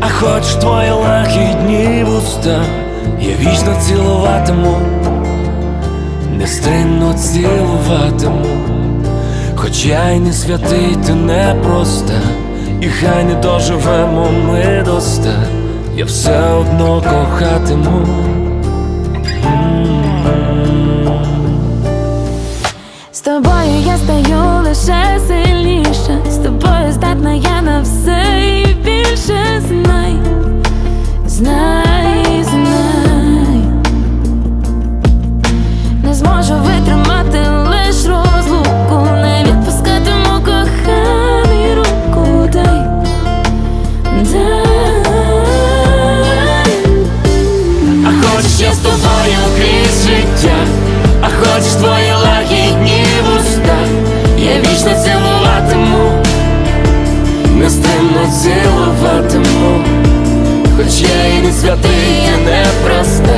а хоч твої лахідні вуста, я вічно цілуватиму, нестримно цілуватиму, хоч я й не святий, ти не проста, і хай не доживемо ми доста, я все одно кохатиму. Хочеш твої лагідні вуста, я вічно цілуватиму, нестримно цілуватиму, хоч я і не святий, я не проста,